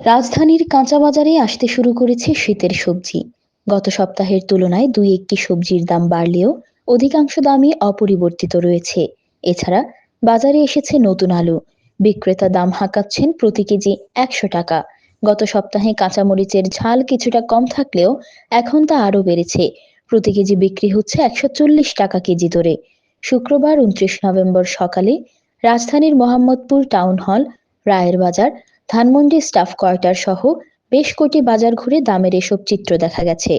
রাজধানীর কাঁচা বাজারে আসতে শুরু করেছে শীতের সবজি। গত সপ্তাহের তুলনায় দুই একটি সবজির দাম বাড়লেও অধিকাংশ দামই অপরিবর্তিত রয়েছে। এছাড়া বাজারে এসেছে নতুন আলু। বিক্রেতা দাম হাঁকাচ্ছেন প্রতি কেজি একশো টাকা। গত সপ্তাহে কাঁচামরিচের ঝাল কিছুটা কম থাকলেও এখন তা আরও বেড়েছে। প্রতি কেজি বিক্রি হচ্ছে একশো চল্লিশ টাকা কেজি দরে শুক্রবার, উনত্রিশ নভেম্বর সকালে রাজধানীর মোহাম্মদপুর টাউন হল, রায়ের বাজার ধানমন্ডি স্টাফ কোয়ার্টার সহ বেশ কটি বাজার ঘুরে দামের এসব চিত্র দেখা গেছে।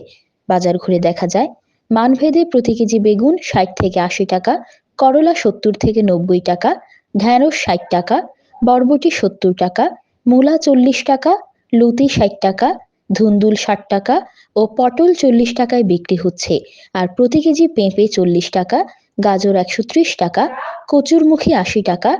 বাজার ঘুরে দেখা যায়, মানভেদে প্রতি কেজি বেগুন ষাট থেকে আশি টাকা, করলা সত্তর থেকে নব্বই টাকা, ঢ্যাঁড়স ষাট টাকা, বরবটি সত্তর টাকা, মূলা চল্লিশ টাকা, লুতি ষাট টাকা, ধুন্দুল ষাট টাকা ও পটল চল্লিশ টাকায় বিক্রি হচ্ছে। আর প্রতি কেজি পেঁপে চল্লিশ টাকা, গাজর একশো ত্রিশ টাকা, কচুরমুখী আশি টাকা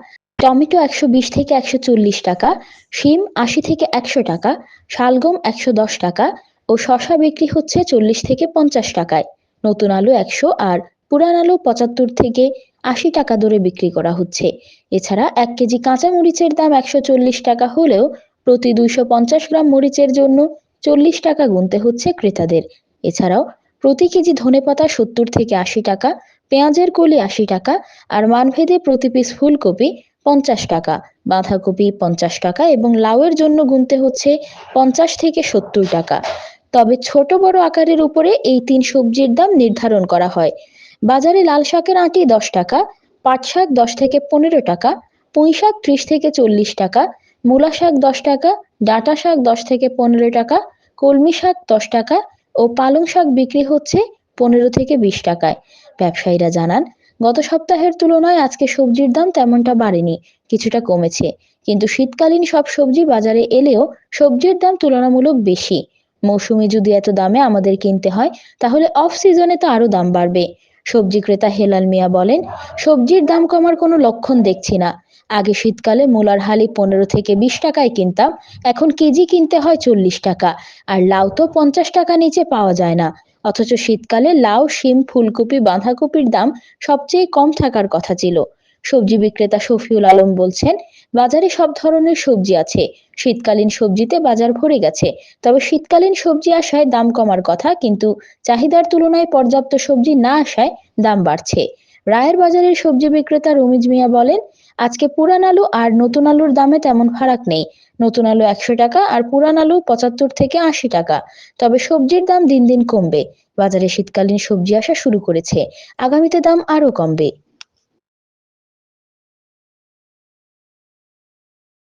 টমেটো একশো বিশ থেকে একশো চল্লিশ টাকা, শিম আশি থেকে একশো টাকা, শালগম একশো দশ টাকা ও শশা বিক্রি হচ্ছে চল্লিশ থেকে পঞ্চাশ টাকায়। নতুন আলু একশো আর পুরান আলু পঁচাত্তর থেকে আশি টাকা দরে বিক্রি করা হচ্ছে। এছাড়া এক কেজি কাঁচা মরিচের দাম একশো চল্লিশ টাকা হলেও প্রতি দুইশো পঞ্চাশ গ্রাম মরিচের জন্য চল্লিশ টাকা গুনতে হচ্ছে ক্রেতাদের। এছাড়াও প্রতি কেজি ধনেপাতা সত্তর থেকে আশি টাকা, পেঁয়াজের কলি আশি টাকা আর মানভেদে প্রতি পিস ফুলকপি পঞ্চাশ টাকা বাঁধাকপি পঞ্চাশ টাকা এবং লাউয়ের জন্য গুনতে হচ্ছে পঞ্চাশ থেকে সত্তর টাকা। তবে ছোট বড় আকারের উপরে এই তিন সবজির দাম নির্ধারণ করা হয়। বাজারে লাল শাকের আঁটি দশ টাকা, পাট শাক দশ থেকে পনেরো টাকা, পুঁই শাক ত্রিশ থেকে চল্লিশ টাকা, মূলা শাক দশ টাকা, ডাঁটা শাক দশ থেকে পনেরো টাকা, কলমি শাক দশ টাকা ও পালং শাক বিক্রি হচ্ছে পনেরো থেকে বিশ টাকায়। ব্যবসায়ীরা জানান গত সপ্তাহের তুলনায় আজকে সবজির দাম তেমনটা বাড়েনি, কিছুটা কমেছে। কিন্তু শীতকালীন সব সবজি বাজারে এলেও সবজির দাম তুলনামূলক বেশি। মৌসুমে যদি এত দামে আমাদের কিনতে হয়, তাহলে অফ সিজনে তো আরও দাম বাড়বে। সবজি ক্রেতা হেলাল মিয়া বলেন, সবজির দাম কমার কোনো লক্ষণ দেখছি না। আগে শীতকালে মূলার হালি পনেরো থেকে বিশ টাকায় কিনতাম, এখন কেজি কিনতে হয় চল্লিশ টাকা, আর লাউ তো পঞ্চাশ টাকা নিচে পাওয়া যায় না। অথচ শীতকালে লাউ, শিম, ফুলকপি, বাঁধাকপির দাম সবচেয়ে কম থাকার কথা ছিল। সবজি বিক্রেতা শফিউল আলম বলছেন, বাজারে সব ধরনের সবজি আছে। শীতকালীন সবজিতে বাজার ভরে গেছে। তবে শীতকালীন সবজি আসায় দাম কমার কথা, কিন্তু চাহিদার তুলনায় পর্যাপ্ত সবজি না আসায় দাম বাড়ছে। রায়ের বাজারের সবজি বিক্রেতা রমিজ মিয়া বলেন, আজকে পুরান আলু আর নতুন আলুর দামে তেমন ফারাক নেই। নতুন আলু একশো টাকা আর পুরান আলু পঁচাত্তর থেকে আশি টাকা। তবে সবজির দাম দিন দিন কমবে। বাজারে শীতকালীন সবজি আসা শুরু করেছে। আগামীতে দাম আরও কমবে।